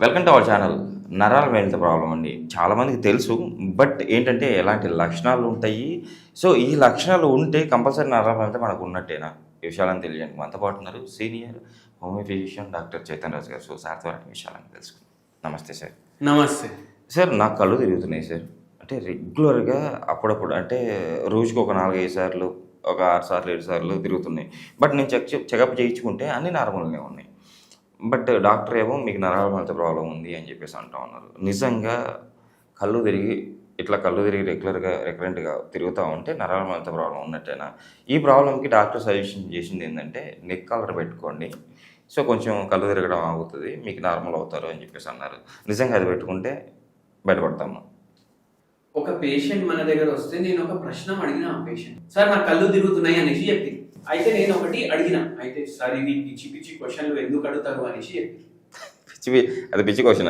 Welcome to our channel నరాల మేలిత problem అండి. చాలామందికి తెలుసు బట్ ఏంటంటే ఎలాంటి లక్షణాలు ఉంటాయి? సో ఈ లక్షణాలు ఉంటే కంపల్సరీ నరాల మేలిత మనకు ఉన్నట్టేనా? ఈ విషయాలను తెలియండి మనతో పాటు ఉన్నారు senior homeo physician doctor Chaitan Raju garu. So sir ద్వారా విషయాలను తెలుసుకుందాం. నమస్తే సార్. నమస్తే. సార్ నాకు కళ్ళు తిరుగుతున్నాయి సార్. అంటే రెగ్యులర్గా అప్పుడప్పుడు అంటే రోజుకి ఒక నాలుగైదు సార్లు ఒక ఆరు సార్లు ఏడు సార్లు తిరుగుతున్నాయి. బట్ నేను చెక్ చెకప్ చేయించుకుంటే అన్నీ నార్మల్గా ఉన్నాయి. బట్ డాక్టర్ ఏమో మీకు నరాలమంత ప్రాబ్లం ఉంది అని చెప్పేసి అంటూ ఉన్నారు. నిజంగా కళ్ళు తిరిగి ఇట్లా కళ్ళు తిరిగి రెగ్యులర్గా రెకరెంట్గా తిరుగుతూ ఉంటే నరాలమంత ప్రాబ్లం ఉన్నట్టేనా? ఈ ప్రాబ్లంకి డాక్టర్ సజెషన్ చేసింది ఏంటంటే నెక్ కలర్ పెట్టుకోండి. సో కొంచెం కళ్ళు తిరగడం ఆగుతుంది మీకు నార్మల్ అవుతారు అని చెప్పేసి అన్నారు. నిజంగా అది పెట్టుకుంటే బయటపడతాము. ఒక పేషెంట్ మన దగ్గర వస్తే నేను ఒక ప్రశ్న అడిగిన ఆ పేషెంట్ సార్ నా కళ్ళు తిరుగుతున్నాయి అనేసి చెప్పింది. అయితే నేను ఒకటి అడిగిన. అయితే సార్ ఇవి పిచ్చి పిచ్చి క్వశ్చన్లు ఎందుకు అడుగుతారు అనేసి చెప్పి. పిచ్చి అది పిచ్చి క్వశ్చన్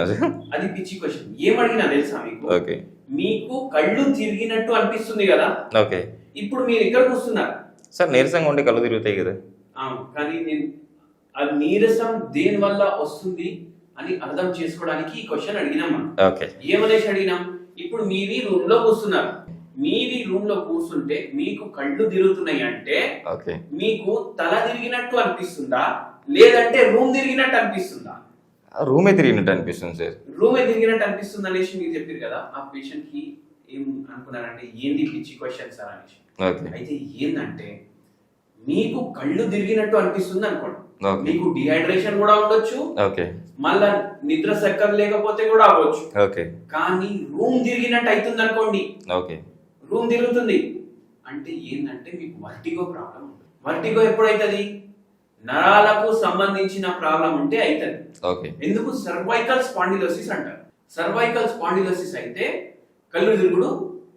అది పిచ్చి క్వశ్చన్. ఏం అడిగినా తెలుసా మీకు? ఓకే. మీకు కళ్ళు తిరిగినట్టు అనిపిస్తుంది కదా? ఓకే. ఇప్పుడు మీరు ఇక్కడ కూర్చున్నారు? సార్ నీరసంగా ఉంటే కళ్ళు తిరుగుతాయి కదా. కానీ నేను అది నీరసం దేని వల్ల వస్తుంది అని అర్థం చేసుకోవడానికి ఈ క్వశ్చన్ అడిగినాం మనం. ఓకే. ఏమనేసి అడిగినాం? ఇప్పుడు మీవి రూమ్లో కూర్చున్నారు. మీవి రూమ్లో కూర్చుంటే మీకు కళ్ళు తిరుగుతున్నాయి అంటే ఓకే. మీకు తల తిరిగినట్టు అనిపిస్తుందా? లేదంటే రూమ్ తిరిగినట్టు అనిపిస్తుందా? రూమే తిరిగినట్టు అనిపిస్తుంది సార్. రూమ్ తిరిగినట్టు అనిపిస్తుంది అనేసి మీరు చెప్పారు కదా. ఆ పేషెంట్కి ఏం అనుకున్నారంటే ఏంది పిచ్చి క్వశ్చన్ సార్? అనేసి. ఓకే. అయితే ఏందంటే మీకు కళ్ళు తిరిగినట్టు అనిపిస్తుంది అనుకోండి. మీకు డిహైడ్రేషన్ కూడా ఉండొచ్చు. ఓకే. మళ్ళా నిద్ర చక్కగా లేకపోతే కూడా అవ్వచ్చు. ఓకే. కానీ రూమ్ తిరిగినట్టు అవుతుంది అనుకోండి. ఓకే. రూమ్ తిరుగుతుంది. అంటే ఏంటంటే మీకు వర్టిగో ప్రాబ్లం ఉంటుంది. వర్టిగో ఎప్పుడైతుంది? నరాలకు సంబంధించిన ప్రాబ్లం ఉంటే అవుతుంది ఓకే. ఎందుకు? సర్వైకల్ స్పాండిలోసిస్ అంటారు. సర్వైకల్ స్పాండిలోసిస్ అయితే కళ్ళు తిరుగుడు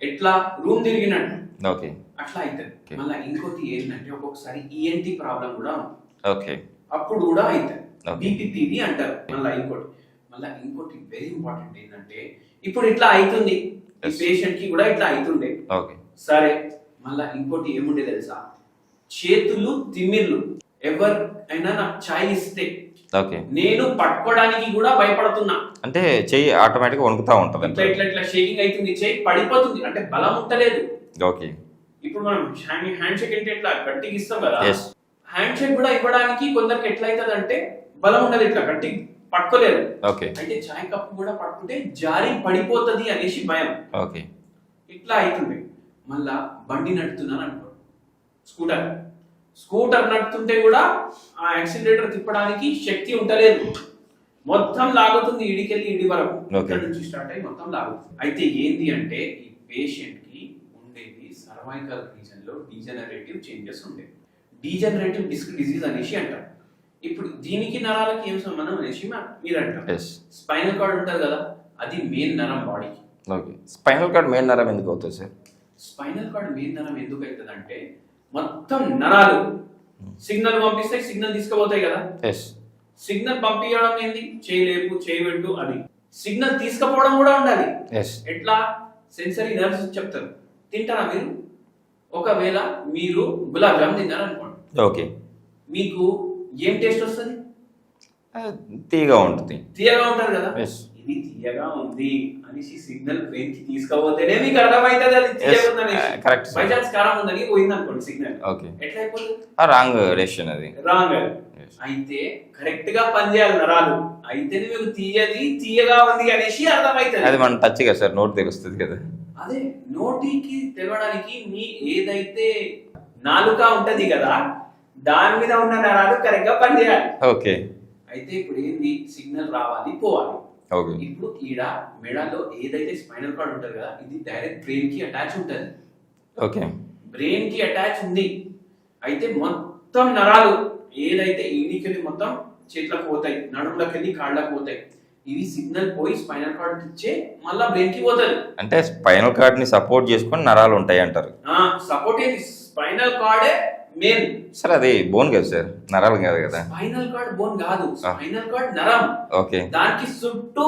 ఎట్లా? రూమ్ తిరిగినట్టు. ఓకే. అట్లా అవుతుంది. మళ్ళీ ఇంకోటి ఏంటంటే ఒక్కొక్కసారి E ఈఎన్టీ ప్రాబ్లం కూడా ఓకే. అప్పుడు కూడా అవుతుంది ఓకే. బీపీపీవి అంటారు. మళ్ళీ ఇంకోటి. మళ్ళీ ఇంకోటి వెరీ ఇంపార్టెంట్ ఏంటంటే ఇప్పుడు ఇట్లా అవుతుంది ఈ. పేషెంట్కి కూడా ఇట్లా అవుతుండే ఓకే సరే మళ్ళా ఇంకోటి ఏముండే తెలుసా? చేతులు తిమ్మిర్లు. ఎవరైనా నాకు ఛాయ్ ఇస్తే ఓకే నేను పట్టుకోవడానికి కూడా భయపడుతున్నా. అంటే చెయ్యి ఆటోమేటిక్గా వణుకుతూ ఉంటుంది ఇట్లా ఇట్లా ఇట్లా షేకింగ్ అవుతుంది చేయి పడిపోతుంది. అంటే బలం ఉంటలేదు. ఓకే ఇప్పుడు మనం హ్యాండ్ షేక్ అంటే ఇట్లా గట్టిగా ఇస్తాం కదా హ్యాండ్ షేక్ కూడా ఇవ్వడానికి కొందరికి ఎట్లా అవుతుంది అంటే బలం ఉండదు ఇట్లా గట్టి పట్టుకోలేరు. ఓకే. అయితే చాయ్ కప్పు కూడా పట్టుకుంటే జారి పడిపోతది అనేసి భయం. ఓకే. ఇట్లా అవుతుంది మళ్ళా బండి నడుపుతున్నాను అనుకో. స్కూటర్. స్కూటర్ నడుపుతుంటే కూడా ఆ యాక్సిలరేటర్ తిప్పడానికి శక్తి ఉండలేదు. మొత్తం లాగుతుంది ఇడికెళ్ళి ఇడి వరకు. ఇక్కడ నుంచి స్టార్ట్ అయ్యి మొత్తం లాగుతుంది. అయితే ఏంది అంటే ఈ పేషెంట్కి ఉండేది సర్వైకల్ రీజన్లో డీజనరేటివ్ చేంజెస్ ఉండేవి డీజనరేటివ్ డిస్క్ డిసీజ్ అనేసి అంటారు ఇప్పుడు దీనికి నరాలకి ఏం సంబంధం? అనేసి మీరు అంటారు స్పైనల్ కార్డ్ ఉంటుంది కదా అది మెయిన్ నరం బాడీకి. ఓకే. స్పైనల్ కార్డ్ మెయిన్ నరం ఎందుకు అవుతుంది సార్? స్పైనల్ కార్డ్ మెయిన్ నరం ఎందుకు అవుతుంది అంటే మొత్తం నరాలు సిగ్నల్ పంపిస్తాయి సిగ్నల్ తీసుకుపోతాయి కదా. సిగ్నల్ పంపించడం ఏంది? చేయలేపు చేయబెట్టు అది సిగ్నల్ తీసుకుపోవడం కూడా ఉండాలి. ఎట్లా? సెన్సరీ నర్వ్స్ చెప్తారు. తింటారా మీరు? ఒకవేళ మీరు గులాబ్ జామ్ తిన్నారు అనుకోండి ఓకే మీకు ఏం టేస్ట్ వస్తుంది? తీగా ఉంటుంది. తీయగా ఉంటారు కదా? ఇది తీయగా ఉంది అనేసి సిగ్నల్ బ్రెయిన్కి తీసుకపోతేనే మీకు అర్థమైతుంది అది తీయగా sir. బై ఛాన్స్ కారం ఉందని పోయింది అనుకోండి సిగ్నల్. ఓకే ఎట్లా అయిపోతుంది రాంగ్ డెసిషన్ అది. రాంగ్. అయితే కరెక్ట్గా పనిచేయాలి నరాలు. అయితేనే మీకు తీయది తీయగా ఉంది అనేసి అది అర్థమైతుంది మనం టచ్ కదా సార్ నోట్ తెలుస్తుంది కదా. అదే నోటికి తెలవడానికి మీ ఏదైతే నాలుక ఉంటది కదా దాని మీద ఉన్న నరాలు కరెక్ట్గా పనిచేయాలి. ఓకే. అయితే ఇప్పుడు ఏంది? సిగ్నల్ రావాలి పోవాలి. ఓకే. ఇప్పుడు ఈడ మెడలో ఏదైతే స్పైనల్ కార్డ్ ఉంటుంది కదా ఇది డైరెక్ట్ బ్రెయిన్కి అటాచ్ ఉంటుంది. ఓకే. బ్రెయిన్కి అటాచ్ ఉంది. అయితే మొత్తం నరాలు ఏదైతే ఇండికెళ్ళి మొత్తం చేతులకు పోతాయి నడుములకు వెళ్ళి కాళ్ళకు పోతాయి. ఇవి సిగ్నల్ పోయి స్పైనల్ కార్డ్ ఇచ్చే మళ్ళా బ్రెయిన్కి పోతుంది. అంటే స్పైనల్ కార్డ్ని సపోర్ట్ చేసుకొని నరాలు ఉంటాయి అంటారు సపోర్ట్ ఏంది స్పైనల్ కార్డే మెయిన్ సార్ అది బోన్ కదా సార్. నరాలు కాదు కదా. స్పైనల్ కార్డ్ బోన్ కాదు. స్పైనల్ కార్డ్ నరం. ఓకే. దానికి చుట్టూ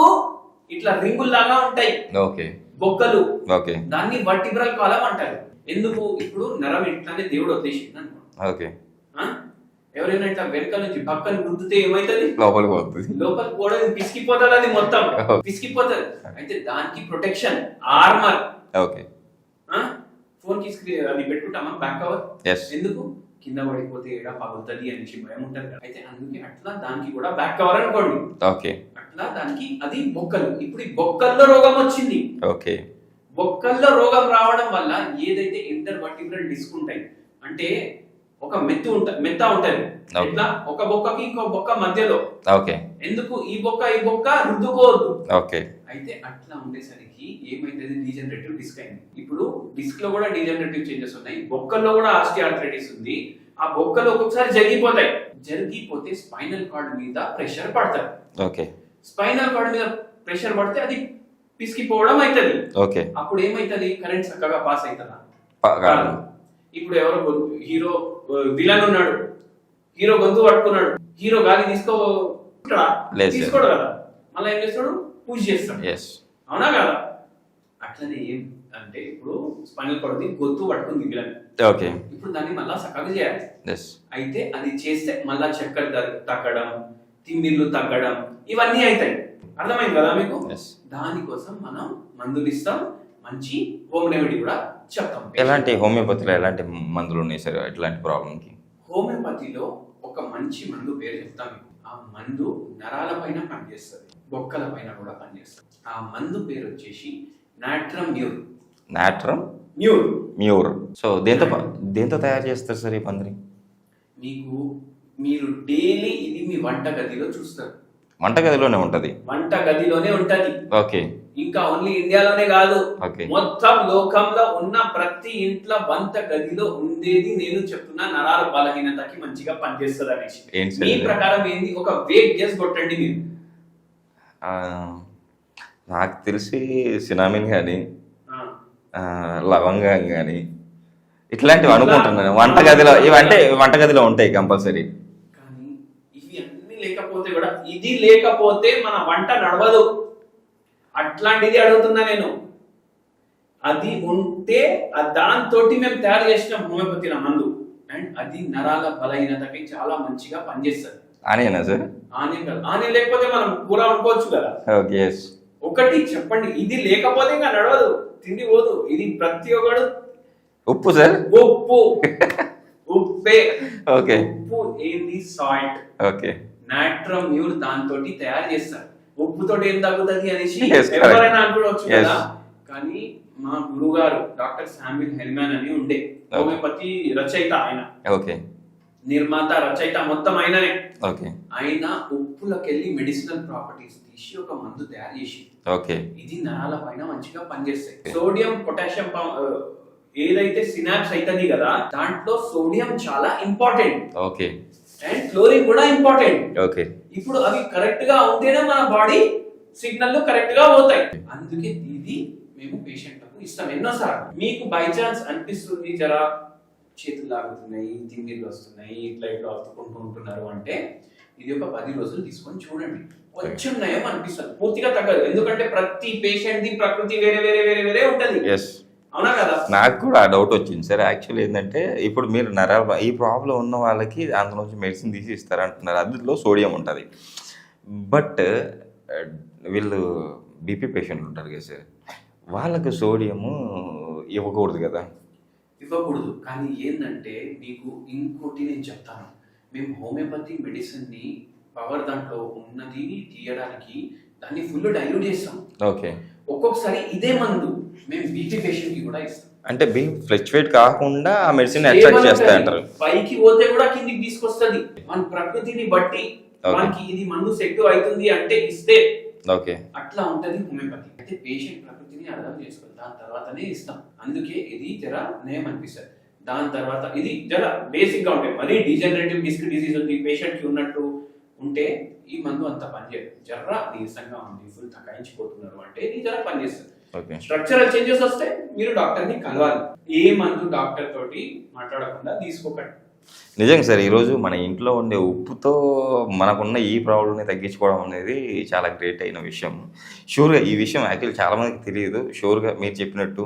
ఇట్లా రింగుల్ లాగా ఉంటాయి. ఓకే. బొక్కలు. ఓకే. దాన్ని వర్టిబ్రల్ కాలం అంటారు. ఎందుకు? ఇప్పుడు నరం ఇట్లానే దేవుడు ఉద్దేశింది అనుకో. ఓకే? ఎవరైనా ఇట్లా వెనకాల నుంచి పక్కన గుద్దుతే ఏమైతుంది? లోపలికి పోతుంది. లోపలికి కూడా పిసికిపోతుంది అది మొత్తం. పిసికిపోతుంది. అయితే దానికి ప్రొటెక్షన్ ఆర్మర్ ఓకే. ఫోన్కి స్క్రీన్ అది పెట్టుకుంటామా? బ్యాక్ కవర్ ఎందుకు? కింద పడిపోతే ఏడా పగులుతుంది అనేసి భయం ఉంటుంది. అయితే అందుకే అట్లా దానికి కూడా బ్యాక్ కవర్ అనుకోండి. ఓకే. అట్లా దానికి అది బొక్కలు. ఇప్పుడు ఈ బొక్కల్లో రోగం వచ్చింది. ఓకే. బొక్కల్లో రోగం రావడం వల్ల ఏదైతే ఇంటర్ వర్టిబ్రల్ డిస్క్ ఉంటాయి అంటే ఒక మెత్తు ఉంట మెత్త ఉంటది. ఎట్లా? ఒక బొక్కకి ఇంకో బొక్క మధ్యలో. ఓకే. ఎందుకు? ఈ బొక్క ఈ బొక్క రుద్దుకోవద్దు. ఓకే. అయితే అట్లా ఉండేసరికి ఏమైతుంది డీజనరేటివ్ డిస్క్ అయింది. ఇప్పుడు డిస్క్లో కూడా డీజనరేటివ్ చేంజెస్ ఉన్నాయి. బొక్కల్లో కూడా ఆస్టియార్థరైటిస్ ఉంది. ఆ బొక్కలు ఒక్కొక్కసారి జరిగిపోతాయి. జరిగిపోతే స్పైనల్ కార్డ్ మీద ప్రెషర్ పడతారు. ఓకే. స్పైనల్ కార్డ్ మీద ప్రెషర్ పడితే అది పిసికిపోవడం అవుతుంది ఓకే. అప్పుడు ఏమైతుంది? కరెంట్ చక్కగా పాస్ అవుతుందా ఇప్పుడు ఎవరో హీరో విలన్ ఉన్నాడు. హీరో గొంతు పట్టుకున్నాడు. హీరో గాలి తీసుకో. తీసుకోడు కదా. మళ్ళీ ఏం చేస్తాడు? పూజ చేస్తాడు ఎస్ అవునా కదా? అట్లనే ఏం అంటే ఇప్పుడు స్పైనల్ కార్డ్ గొంతు పట్టుకుంది విలన్. ఓకే ఇప్పుడు దాన్ని మళ్ళా చక్కగా చేయాలి. అయితే అది చేస్తే మళ్ళా చక్కెర తగ్గ- తగ్గడం తిమ్మిర్లు తగ్గడం ఇవన్నీ అవుతాయి అర్థమైంది కదా మీకు? దానికోసం మనం మందులు ఇస్తాం. మంచి హోమ్ రెమెడీ కూడా చెప్తాం. ఎలాంటి హోమియోపతిలో ఎలాంటి మందులు ఉన్నాయి సార్? ఇట్లాంటి ప్రాబ్లంకి హోమియోపతిలో ఒక మంచి మందు పేరు చెప్తాం. ఆ మందు నరాల పైన పనిచేస్తుంది. బొక్కల పైన కూడా పనిచేస్తుంది. ఆ మందు పేరు వచ్చేసి natrum mur. Natrum mur. Mur. So దేంతో దేంతో తయారు చేస్తారు సార్ ఈ మందుని? మీకు మీరు డైలీ ఇది మీ వంట గదిలో చూస్తారు. వంటగదిలోనే ఉంటుంది. వంట గదిలోనే ఉంటది. ఓకే. ఇంకా ఓన్లీ ఇండియాలోనే కాదు. మొత్తం లోకంలో ఉన్న ప్రతి ఇంట్లో వంట గదిలో ఉండేది నేను చెప్తున్నా నరాల బలహీనతకి మంచిగా పనిచేస్తుంది అనేసి మీ? ప్రకారం ఏంది? ఒక వేట్ గెస్ కొట్టండి మీరు. నాకు తెలిసి సినామిన్ కానీ లవంగం కానీ ఇట్లాంటివి అనుకుంటున్నాను. వంటగదిలో ఇవంటే వంటగదిలో ఉంటాయి కంపల్సరీ. కానీ ఇవి అన్ని లేకపోతే కూడా ఇది లేకపోతే మన వంట నడవదు. అట్లాంటిది అడుగుతున్నా నేను. అది ఉంటే ఆ దాంతోటి మేము తయారు చేసిన హోమియోపతి మందు. అండ్ అది నరాల బలహీనతకి చాలా మంచిగా పనిచేస్తుంది. అనేనా సార్? ఆనియన్ కాదు. ఆనియన్ లేకపోతే మనం కూర వండుకోవచ్చు కదా. ఓకే ఒకటి చెప్పండి. ఇది లేకపోతే ఇంకా నడవదు. తిండి పోదు. ఇది ప్రతి ఒక్కడు ఉప్పు సార్? ఉప్పు. ఉప్పే. ఓకే. ఉప్పు ఏంది? సాల్ట్. ఓకే. నాట్రమ్ మ్యూర్ దాంతో తయారు చేస్తారు. ఉప్పుతో ఏం తగ్గుతుంది అనేసి. ఎవరైనా అనుకోవచ్చు. కదా. కానీ మా గురువు గారు డాక్టర్ శామ్యుల్ హెల్మాన్ అని ఉండే. హోమియోపతి రచయిత ఆయన. ఓకే. నిర్మాత రచయిత మొత్తం ఆయననే ఓకే. ఆయన ఉప్పులకెళ్ళి మెడిసినల్ ప్రాపర్టీస్ తీసి ఒక మందు తయారు చేసి. ఓకే. ఇది నరాల పైన మంచిగా పనిచేస్తాయి. సోడియం పొటాషియం ఏదైతే సినాప్స్ అవుతుంది కదా దాంట్లో సోడియం చాలా ఇంపార్టెంట్. ఓకే. అండ్ క్లోరిన్ కూడా ఇంపార్టెంట్. ఓకే. ఇప్పుడు అవి కరెక్ట్గా ఉంటేనే మన బాడీ సిగ్నల్ కరెక్ట్గా పోతాయి. అందుకే ఇది మేము పేషెంట్లకు ఇస్తాం. ఎన్నోసార్లు. మీకు బై ఛాన్స్ అనిపిస్తుంది జరా? చేతులు లాగుతున్నాయి తిమ్మిర్లు వస్తున్నాయి ఇట్లా ఇట్లా వత్తుకుంటూ ఉంటున్నారు అంటే ఇది ఒక పది రోజులు తీసుకొని చూడండి. కొంచెం నయం అనిపిస్తుంది. పూర్తిగా తగ్గదు. ఎందుకంటే ప్రతి పేషెంట్ ది ప్రకృతి వేరే వేరే వేరే వేరే ఉంటది. ఎస్ అవునా కదా? నాకు కూడా ఆ డౌట్ వచ్చింది. సార్ యాక్చువల్లీ ఏంటంటే ఇప్పుడు మీరు నరాల ఈ ప్రాబ్లం ఉన్న వాళ్ళకి అందులో నుంచి మెడిసిన్ తీసి ఇస్తారు అంటున్నారు. అందులో సోడియం ఉంటుంది. బట్ వీళ్ళు బీపీ పేషెంట్లు ఉంటారు కదా సార్ వాళ్ళకి సోడియము ఇవ్వకూడదు కదా? ఇవ్వకూడదు. కానీ ఏంటంటే మీకు ఇంకోటి నేను చెప్తాను. మేము హోమియోపతి మెడిసిన్ని పవర్ దాంట్లో ఉన్నది తీయడానికి దాన్ని ఫుల్ డైల్యూట్ చేస్తాం. ఓకే. ఒక్కొక్కసారి ఇదే మందు మేము బీపీ పేషెంట్కి కూడా ఇస్తాం. అంటే బీ ఫ్లక్చువేట్ కాకుండా ఆ మెడిసిన్ అట్రాక్ట్ చేస్తాయి అంటారు. పైకి పోతే కూడా కిందికి తీసుకొస్తుంది. మన ప్రకృతిని బట్టి. మనకి ఇది మందు సెట్ అవుతుంది అంటే ఇస్తే ఓకే. అట్లా ఉంటది హోమియోపతి. అయితే పేషెంట్ ప్రకృతిని అర్థం చేసుకోవాలి. దాని తర్వాతనే ఇస్తాం. అందుకే ఇది జర నయం అనిపిస్తుంది. దాని తర్వాత ఇది జర బేసిక్గా ఉంటాయి మరీ డీజనరేటివ్ డిస్క్ డిసీజ్ ఉంది పేషెంట్కి ఉన్నట్టు ఉంటే ఈ మందు అంత పనిచేయదు. జర్ర నీరసంగా ఉంది ఫుల్ తకాయించిపోతున్నారు అంటే ఇది జర పనిచేస్తుంది. స్ట్రక్చరల్ చేంజెస్ వస్తే మీరు డాక్టర్ని కలవాలి. ఏ మందు డాక్టర్ తోటి మాట్లాడకుండా తీసుకోకండి. నిజంగా సార్ ఈరోజు మన ఇంట్లో ఉండే ఉప్పుతో మనకున్న ఈ ప్రాబ్లమ్ని తగ్గించుకోవడం అనేది చాలా గ్రేట్ అయిన విషయం. షూర్గా ఈ విషయం యాక్చువల్ చాలామందికి తెలియదు. షూర్గా మీరు చెప్పినట్టు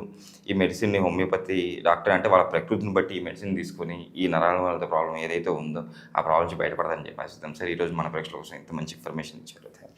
ఈ మెడిసిన్ని హోమియోపతి డాక్టర్ అంటే వాళ్ళ ప్రకృతిని బట్టి ఈ మెడిసిన్ తీసుకొని ఈ నరాల ప్రాబ్లం ఏదైతే ఉందో ఆ ప్రాబ్లం నుంచి బయటపడదని చెప్పి ఆశిద్దాం సార్ ఈరోజు మన ప్రేక్షకుల కోసం ఇంత మంచి ఇన్ఫర్మేషన్ ఇచ్చారు. థ్యాంక్